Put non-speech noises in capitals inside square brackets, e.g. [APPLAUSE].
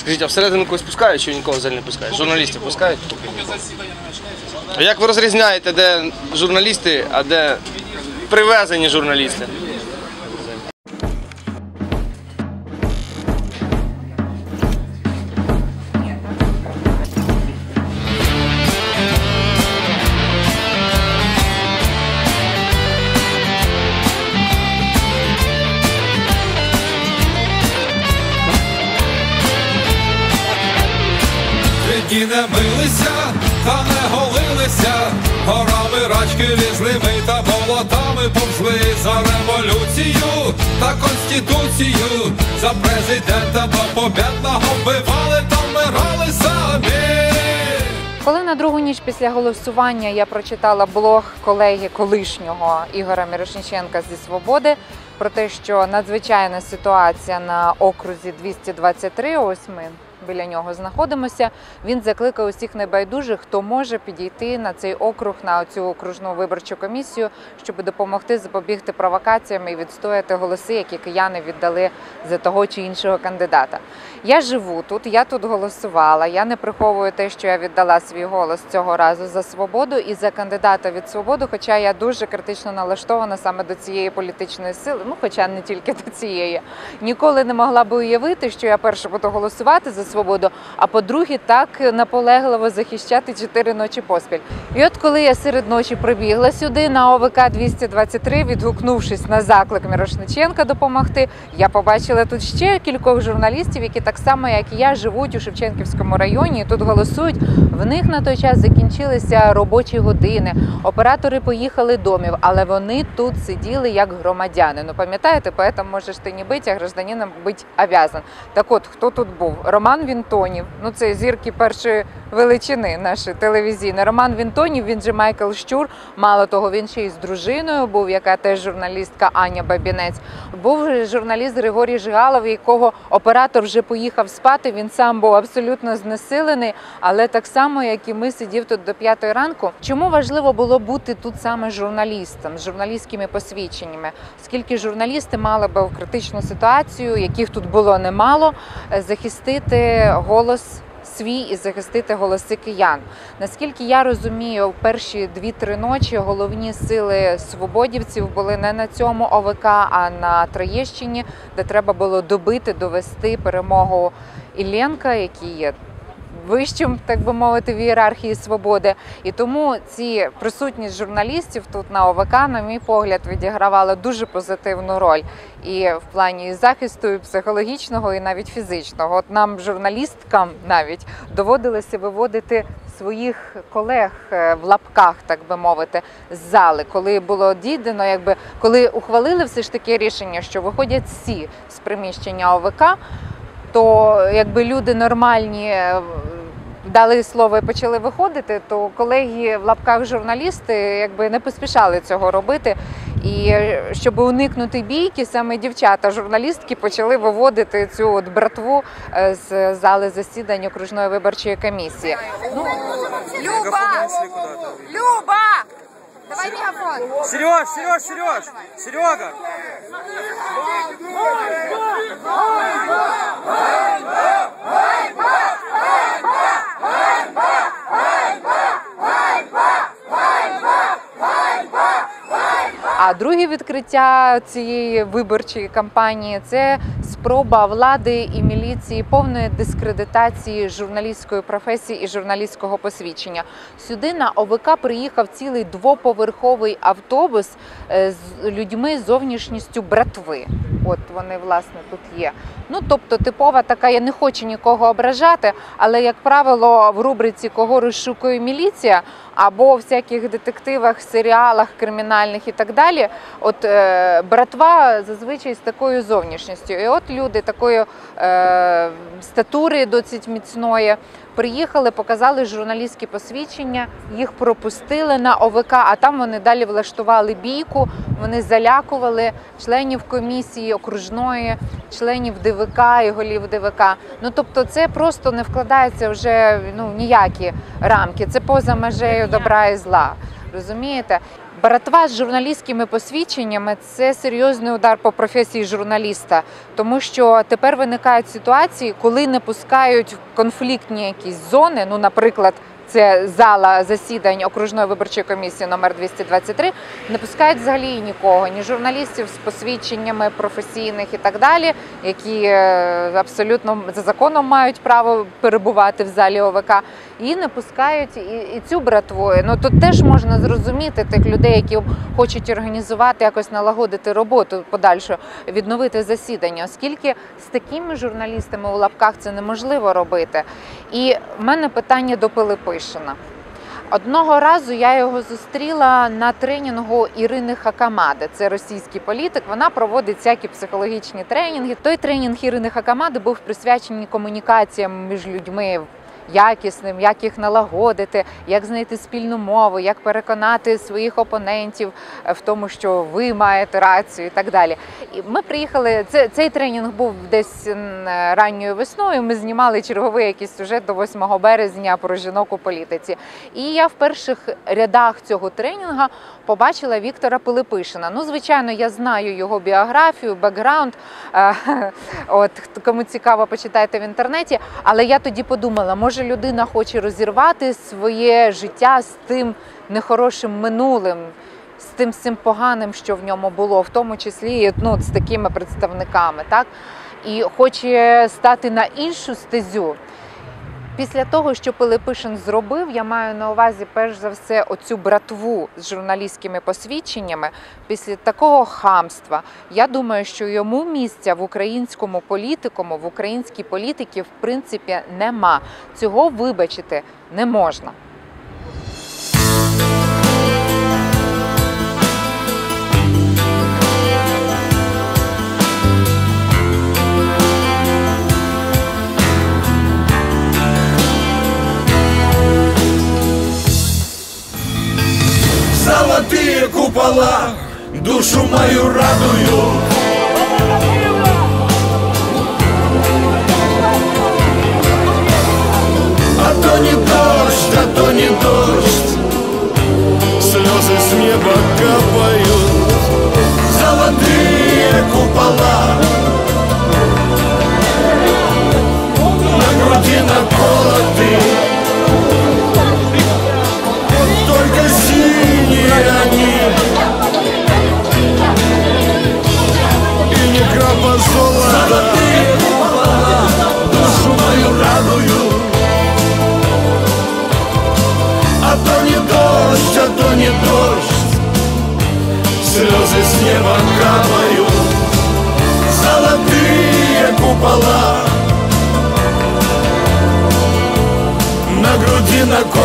Скажіть, а всередину когось пускають чи нікого взагалі не пускають? Журналістів пускають? А як ви розрізняєте, де журналісти, а де привезені журналісти? Дні не милися, та не голилися, горами рачки лізлими, та болотами повзли за революцію та конституцію, за президента до побєдного вбивали та вмирали самі. Коли на другу ніч після голосування я прочитала блог колеги колишнього Ігоря Мірошниченка зі Свободи про те, що надзвичайна ситуація на окрузі 223, ось ми біля нього знаходимося. Він закликав усіх небайдужих, хто може підійти на цей округ, на цю окружну виборчу комісію, щоб допомогти запобігти провокаціям і відстояти голоси, які кияни віддали за того чи іншого кандидата. Я живу тут, я тут голосувала. Я не приховую те, що я віддала свій голос цього разу за свободу і за кандидата від свободу. Хоча я дуже критично налаштована саме до цієї політичної сили. Ну, хоча не тільки до цієї. Ніколи не могла би уявити, що я перше буду голосувати за свободу, а по-друге, так наполегливо захищати чотири ночі поспіль. І от коли я серед ночі прибігла сюди на ОВК 223, відгукнувшись на заклик Мірошниченка допомогти, я побачила тут ще кількох журналістів, які так само, як і я, живуть у Шевченківському районі. і Тут голосують. В них на той час закінчилися робочі години. Оператори поїхали домів, але вони тут сиділи як громадяни. Ну пам'ятаєте, поетом можеш ти не бути, а гражданином бути обязан. Так от хто тут був? Роман Вінтонів. Ну це зірки першої величини наші телевізійні. Роман Вінтонів, він же Майкл Щур. Мало того, він ще й з дружиною був, яка теж журналістка Аня Бабінець. Був журналіст Григорій Жигалов, якого оператор вже поїхав спати. Він сам був абсолютно знесилений, але так само, як і ми, сидів тут до п'ятої ранку. Чому важливо було бути тут саме журналістом з журналістськими посвідченнями? Скільки журналісти мали би в критичну ситуацію, яких тут було немало, е, захистити голос. Свій і захистити голоси киян. Наскільки я розумію, в перші дві-три ночі головні сили свободівців були не на цьому ОВК, а на Троєщині, де треба було добити, довести перемогу Іллєнка, який є вищим, так би мовити, в ієрархії свободи. І тому ці присутність журналістів тут на ОВК, на мій погляд, відігравала дуже позитивну роль і в плані захисту, і психологічного, і навіть фізичного. От нам, журналісткам, навіть доводилося виводити своїх колег е, в лапках, так би мовити, з зали, коли було дійдено, якби коли ухвалили все ж таки рішення, що виходять всі з приміщення ОВК то якби люди нормальні е, дали слово і почали виходити, то колеги в лапках журналісти якби не поспішали цього робити. І е, щоб уникнути бійки, саме дівчата, журналістки почали виводити цю от братву е, з зали засідань окружної виборчої комісії. Ну, Люба! Люба! Давай мегафон! Сереж, Сереж, Сереж! Серега! А друге відкриття цієї виборчої кампанії це спроба влади і міліції повної дискредитації журналістської професії і журналістського посвідчення. Сюди на ОВК приїхав цілий двоповерховий автобус е, з людьми з зовнішністю братви. От вони власне тут є. Ну тобто, типова така, я не хочу нікого ображати, але як правило, в рубриці кого розшукує міліція або в всяких детективах, серіалах кримінальних і так далі. От е, братва зазвичай з такою зовнішністю. І от люди такої е, статури досить міцної приїхали, показали журналістські посвідчення, їх пропустили на ОВК, а там вони далі влаштували бійку. Вони залякували членів комісії окружної, членів ДВК і голів ДВК. Ну тобто, це просто не вкладається вже ну ніякі рамки. Це поза межею добра і зла. Розумієте? Братва з журналістськими посвідченнями це серйозний удар по професії журналіста, тому що тепер виникають ситуації, коли не пускають в конфліктні якісь зони. Ну, наприклад, це зала засідань окружної виборчої комісії номер 223, не пускають взагалі нікого, ні журналістів з посвідченнями професійних і так далі, які е, абсолютно за законом мають право перебувати в залі ОВК, і не пускають і, і цю братву. Ну тут теж можна зрозуміти тих людей, які хочуть організувати, якось налагодити роботу подальшу, відновити засідання, оскільки з такими журналістами у лапках це неможливо робити. І в мене питання до Пилипишина. Одного разу я його зустріла на тренінгу Ірини Хакамади. Це російський політик. Вона проводить всякі психологічні тренінги. Той тренінг Ірини Хакамади був присвячений комунікаціям між людьми. Якісним, як їх налагодити, як знайти спільну мову, як переконати своїх опонентів в тому, що ви маєте рацію, і так далі. І ми приїхали. Це цей тренінг був десь ранньою весною. Ми знімали черговий якийсь сюжет до 8 березня про жінок у політиці. І я в перших рядах цього тренінгу побачила Віктора Пилипишина. Ну, звичайно, я знаю його біографію, бекграунд. Е, [LAUGHS] От кому цікаво, почитайте в інтернеті. Але я тоді подумала, може людина хоче розірвати своє життя з тим нехорошим минулим, з тим всім поганим, що в ньому було, в тому числі ну, з такими представниками, так? І хоче стати на іншу стезю. Після того, що Пилипишин зробив, я маю на увазі перш за все оцю братву з журналістськими посвідченнями. Після такого хамства, я думаю, що йому місця в українському політикуму, в українській політиці, в принципі, нема. Цього вибачити не можна. Душу мою радуют На